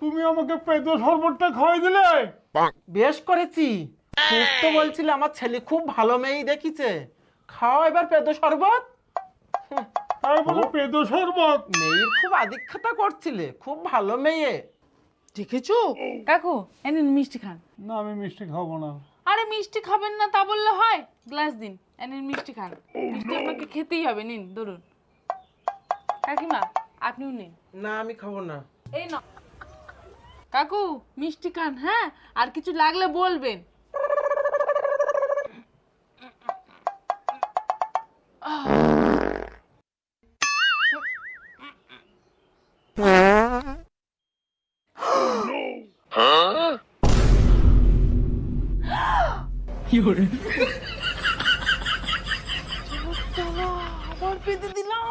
তুমি আমাকে পেঁদো শরবতটা খাওয়াই দিলে? বেশ করেছি। খুব তো বলছিলে আমার ছেলে খুব ভালো মেয়েই দেখিছে। খাও এবার পেদো শরবত। তাই বলে পেঁদো শরবত? মেয়ের খুব আদিক্ষতা করছিলে খুব ভালো মেয়ে। দেখেছ? কাকু এনেন মিষ্টি খান। না আমি মিষ্টি খাব না। আরে মিষ্টি খাবেন না তা বললে হয়। গ্লাস দিন এনেন মিষ্টি খান। মিষ্টি আপনাকে খেতেই হবে নিন ধরুন। কাকিমা আপনিও নিন। না আমি খাব না। এই না কাকু মিষ্টি খান হ্যাঁ আর কিছু লাগলে বলবেন আবার পেতে দিলাম